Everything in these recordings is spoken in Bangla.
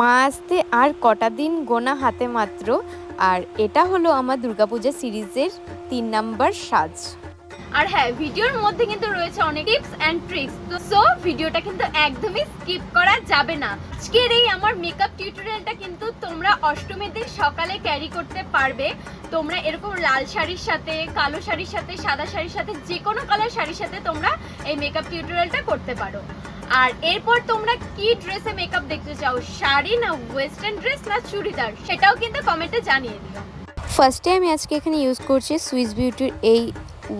মা আসতে আর কটা দিন গোনা হাতে মাত্র। আর এটা হলো আমার দুর্গাপূজা সিরিজের তিন নাম্বার সাজ। আর হ্যাঁ ভিডিওর মধ্যে কিন্তু রয়েছে অনেক টিপস অ্যান্ড ট্রিক্স। তো, সো, ভিডিওটা কিন্তু একদমই স্কিপ করা যাবে না। আজকের এই আমার মেকআপ টিউটোরিয়ালটা কিন্তু তোমরা অষ্টমীর দিন সকালে ক্যারি করতে পারবে। তোমরা এরকম লাল শাড়ির সাথে, কালো শাড়ির সাথে, সাদা শাড়ির সাথে যে কোনো কালার শাড়ির সাথে তোমরা এই মেকআপ টিউটোরিয়ালটা করতে পারো। আর এরপর তোমরা কি ড্রেসে মেকআপ দেখতে চাও? শাড়ি না ওয়েস্টার্ন ড্রেস না চুড়িদার? সেটাও কিন্তু কমেন্টে জানিয়ে দিও। ফার্স্টে আমি আজকে এখানে ইউজ করছি সুইস বিউটির এই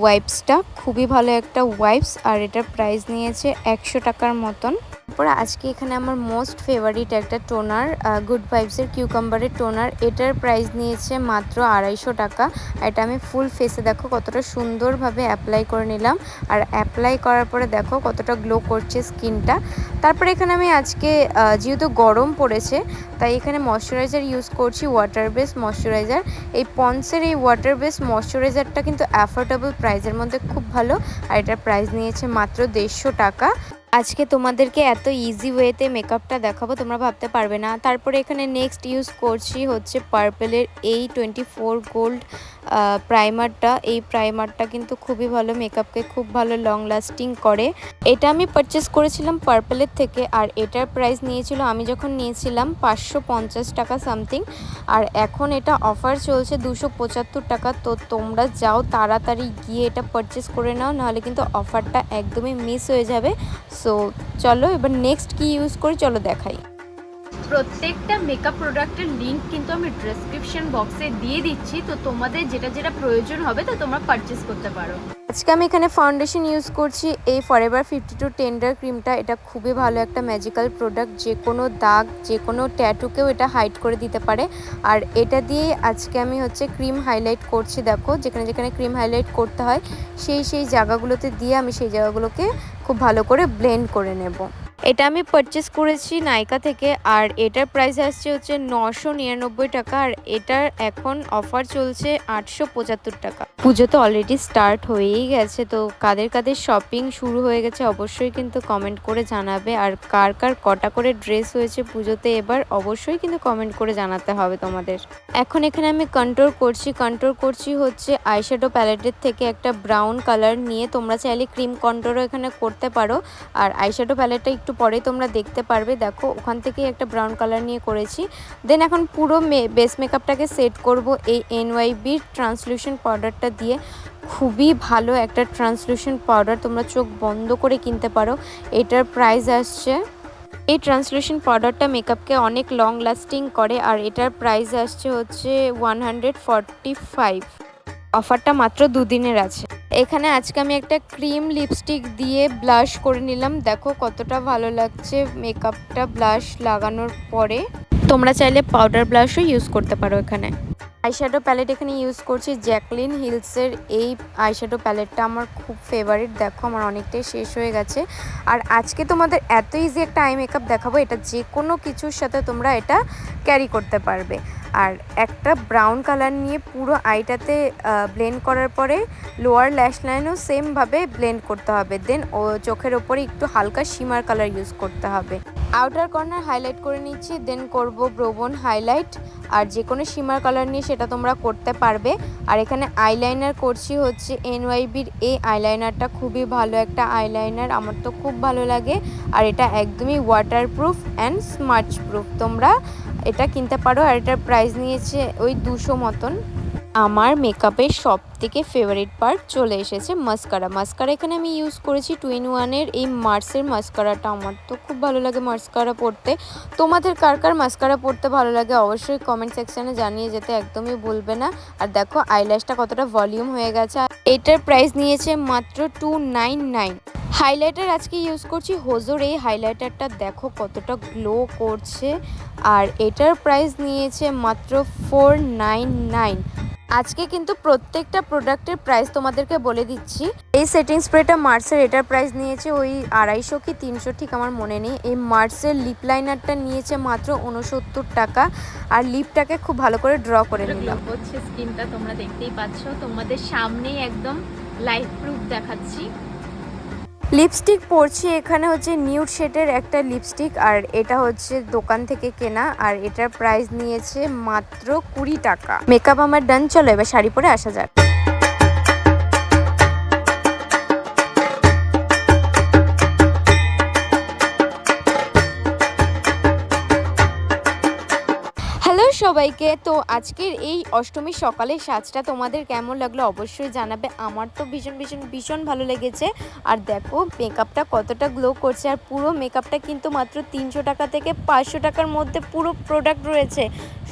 ওয়াইপসটা খুবই ভালো একটা ওয়াইপস আর এটার প্রাইস নিয়েছে একশো টাকার মতন। তারপর আজকে এখানে আমার মোস্ট ফেভারিট একটা টোনার গুড ভাইবসের কিউকাম্বারের টোনার এটার প্রাইস নিয়েছে মাত্র আড়াইশো টাকা। এটা আমি ফুল ফেসে দেখো কতটা সুন্দরভাবে অ্যাপ্লাই করে নিলাম। আর অ্যাপ্লাই করার পরে দেখো কতটা গ্লো করছে স্কিনটা তারপরে এখানে আমি আজকে যেহেতু গরম পড়েছে, তাই এখানে ময়শ্চারাইজার ইউজ করছি ওয়াটার বেস ময়শ্চারাইজার এই পন্সের এই ওয়াটার বেস ময়শ্চারাইজারটা কিন্তু অ্যাফোর্ডেবল প্রাইসের মধ্যে খুব ভালো। আর এটার প্রাইস নিয়েছে মাত্র দেড়শো টাকা। আজকে তোমাদেরকে এত ইজি ওয়েতে মেকআপটা দেখাবো, তোমরা ভাবতে পারবে না। তারপরে এখানে নেক্সট ইউজ করছি হচ্ছে পার্পেলের এই টোয়েন্টি ফোর গোল্ড প্রাইমারটা এই প্রাইমারটা কিন্তু খুবই ভালো মেকআপকে খুব ভালো লং লাস্টিং করে। এটা আমি পারচেস করেছিলাম পার্পেলের থেকে, আর এটার প্রাইস নিয়েছিল, আমি যখন নিয়েছিলাম পাঁচশো পঞ্চাশ টাকা সামথিং আর এখন এটা অফার চলছে দুশো পঁচাত্তর টাকা, তো তোমরা যাও তাড়াতাড়ি গিয়ে এটা পারচেস করে নাও, নাহলে কিন্তু অফারটা একদমই মিস হয়ে যাবে। সো চলো এবার নেক্সট কি ইউজ করি, চলো দেখাই। প্রত্যেকটা মেকআপ প্রোডাক্টের লিঙ্ক কিন্তু আমি ডেসক্রিপশন বক্সে দিয়ে দিচ্ছি। তো তোমাদের যেটা যেটা প্রয়োজন হবে তো তোমরা পারচেস করতে পারো। আজকে আমি এখানে ফাউন্ডেশন ইউজ করছি। এই ফরএভার ফিফটি টু টেন্ডার ক্রিমটা এটা খুবই ভালো একটা ম্যাজিক্যাল প্রোডাক্ট যে কোনো দাগ, যে কোনো ট্যাটুকেও এটা হাইড করে দিতে পারে। আর এটা দিয়ে আজকে আমি হচ্ছে ক্রিম হাইলাইট করছি, দেখো। যেখানে যেখানে ক্রিম হাইলাইট করতে হয়, সেই সেই জায়গাগুলোতে দিয়ে আমি সেই জায়গাগুলোকে খুব ভালো করে ব্লেন্ড করে নেব। এটা আমি পারচেস করেছি নাইকা থেকে, আর এটার প্রাইস আসছে হচ্ছে নশো নিরানব্বই টাকা, আর এটার এখন অফার চলছে আটশো পঁচাত্তর টাকা। পুজো তো অলরেডি স্টার্ট হয়েই গেছে, তো কাদের কাদের শপিং শুরু হয়ে গেছে অবশ্যই কিন্তু কমেন্ট করে জানাবে, আর কার কার কটা করে ড্রেস হয়েছে পুজোতে এবার অবশ্যই কিন্তু কমেন্ট করে জানাতে হবে তোমাদের। এখন এখানে আমি কন্ট্রোল করছি কন্ট্রোল করছি হচ্ছে আইশ্যাডো প্যালেটের থেকে একটা ব্রাউন কালার নিয়ে, তোমরা চাইলে ক্রিম কন্ট্রোলও এখানে করতে পারো, আর আইশ্যাডো প্যালেটটা একটু পরে তোমরা দেখতে পারবে, দেখো, ওখান থেকেই একটা ব্রাউন কালার নিয়ে করেছি। দেন এখন পুরো মে বেস মেকআপটাকে সেট করব এই এনওয়াইবির ট্রান্সলিউশন পাউডারটা দিয়ে। খুবই ভালো একটা ট্রান্সলিউশন পাউডার তোমরা চোখ বন্ধ করে কিনতে পারো। এটার প্রাইস আসছে। এই ট্রান্সলেশন পাউডারটা মেকআপকে অনেক লং লাস্টিং করে, আর এটার প্রাইস আসছে হচ্ছে ওয়ান হান্ড্রেড ফাইভ অফারটা মাত্র দুদিনের আছে। এখানে আজকে আমি একটা ক্রিম লিপস্টিক দিয়ে ব্লাশ করে নিলাম। দেখো কতটা ভালো লাগছে মেকআপটা ব্লাশ লাগানোর পরে। তোমরা চাইলে পাউডার ব্লাশও ইউজ করতে পারো এখানে। আইশ্যাডো প্যালেট এখানে ইউজ করছি জ্যাকলিন হিলসের। এই আইশ্যাডো প্যালেটটা আমার খুব ফেভারিট। দেখো আমার অনেকটাই শেষ হয়ে গেছে। আর আজকে তোমাদের এত ইজি একটা আই মেকআপ দেখাবো। এটা যে কোনো কিছুর সাথে তোমরা এটা ক্যারি করতে পারবে। আর একটা ব্রাউন কালার নিয়ে পুরো আইটাতে ব্লেন্ড করার পরে লোয়ার ল্যাশ লাইনও সেমভাবে ব্লেন্ড করতে হবে। দেন ও চোখের ওপরে একটু হালকা শিমার কালার ইউজ করতে হবে। আউটার কর্নার হাইলাইট করে নিচ্ছি দেন করব ব্রোবন হাইলাইট আর যে কোনো শিমার কালার নিয়ে সেটা তোমরা করতে পারবে। আর এখানে আইলাইনার করছি হচ্ছে এনওয়াইবির এই আইলাইনারটা খুবই ভালো একটা আইলাইনার আমার তো খুব ভালো লাগে। আর এটা একদমই ওয়াটারপ্রুফ অ্যান্ড স্মার্চ প্রুফ তোমরা এটা কিনতে পারো আর এটার প্রাইস নিয়েছে ওই দুশো মতন। আমার মেকআপের সব থেকে ফেভারিট পার্ট চলে এসেছে মাস্কারা মাস্কারা এখানে আমি ইউজ করেছি টুইন ওয়ানের এই মার্সের মাস্কারাটা আমার তো খুব ভালো লাগে মাস্কারা পরতে। তোমাদের কার কার মাস্কারা পরতে ভালো লাগে অবশ্যই কমেন্ট সেকশানে জানিয়ে যেতে, একদমই ভুলবে না। আর দেখো আইল্যাশটা কতটা ভলিউম হয়ে গেছে। এটার প্রাইস নিয়েছে মাত্র টু নাইন নাইন হাইলাইটার আজকে ইউজ করছি। হোজোর এই হাইলাইটারটা দেখো কতটা গ্লো করছে। আর এটার প্রাইস নিয়েছে মাত্র ফোর নাইন নাইন আজকে কিন্তু প্রত্যেকটা প্রোডাক্টের প্রাইস তোমাদেরকে বলে দিচ্ছি। এই সেটিং স্প্রেটা মার্সের এটার প্রাইস নিয়েছে ওই আড়াইশো কি তিনশো ঠিক আমার মনে নেই। এই মার্সের লিপ লাইনারটা নিয়েছে মাত্র উনসত্তর টাকা। আর লিপটাকে খুব ভালো করে ড্র করে নিলাম। হচ্ছে স্কিনটা তোমরা দেখতেই পাচ্ছ। তোমাদের সামনেই একদম লাইট প্রুফ দেখাচ্ছি। লিপস্টিক পরছি, এখানে হচ্ছে নিউড শেডের একটা লিপস্টিক, আর এটা হচ্ছে দোকান থেকে কেনা, আর এটার প্রাইস নিয়েছে মাত্র কুড়ি টাকা। মেকআপ আমার ডান চলো এবার শাড়ি পরে আসা যাক। সবাইকে। তো আজকের এই অষ্টমীর সকালের সাজটা তোমাদের কেমন লাগল অবশ্যই জানাবে। আমার তো ভীষণ ভীষণ ভীষণ ভালো লেগেছে। আর দেখো মেকআপটা কতটা গ্লো করছে। আর পুরো মেকআপটা কিন্তু মাত্র তিনশো টাকা থেকে পাঁচশো টাকার মধ্যে পুরো প্রোডাক্ট রয়েছে।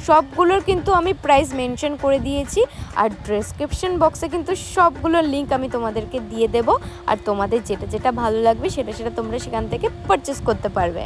সবগুলোর কিন্তু আমি প্রাইস মেনশন করে দিয়েছি। আর ডেসক্রিপশন বক্সে কিন্তু সবগুলোর লিঙ্ক আমি তোমাদেরকে দিয়ে দেব। আর তোমাদের যেটা যেটা ভালো লাগবে, সেটা সেটা তোমরা সেখান থেকে পারচেস করতে পারবে।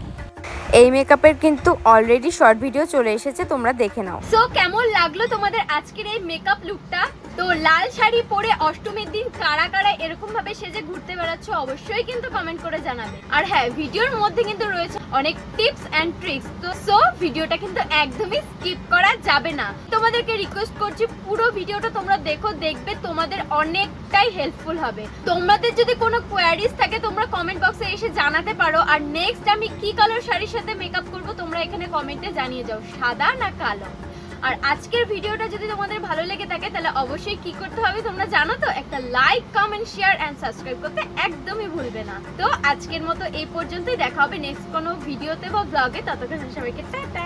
এই মেকআপের কিন্তু অলরেডি শর্ট ভিডিও চলে এসেছে, তোমরা দেখে নাও। সো কেমন লাগল তোমাদের আজকের এই মেকআপ লুকটা তো লাল শাড়ি পরে অষ্টমীর দিন কারা কারা এরকম ভাবে সেজে ঘুরতে বেড়াচ্ছ অবশ্যই কিন্তু কমেন্ট করে জানাবে। আর হ্যাঁ ভিডিওর মধ্যে কিন্তু রয়েছে অনেক টিপস এন্ড ট্রিক্স তো সো ভিডিওটা কিন্তু একদমই স্কিপ করা যাবে না। তোমাদেরকে রিকোয়েস্ট করছি, পুরো ভিডিওটা তোমরা দেখো, দেখবে তোমাদের অনেকটাই হেল্পফুল হবে। তোমাদের যদি কোনো কোয়ারিজ থাকে, তোমরা কমেন্ট বক্সে এসে জানাতে পারো। আর নেক্সট আমি কি কালার শাড়ির সাথে মেকআপ করব, তোমরা এখানে কমেন্টে জানিয়ে যাও, সাদা না কালো? আর আজকের ভিডিওটা যদি তোমাদের ভালো লেগে থাকে, তাহলে অবশ্যই কি করতে হবে তোমরা জানো তো? একটা like comment share and subscribe করতে একদমই ভুলবে না। তো আজকের মতো এই পর্যন্তই। দেখা হবে নেক্সট কোনো ভিডিওতে বা ব্লগে ততক্ষণ সবাইকে টাটা।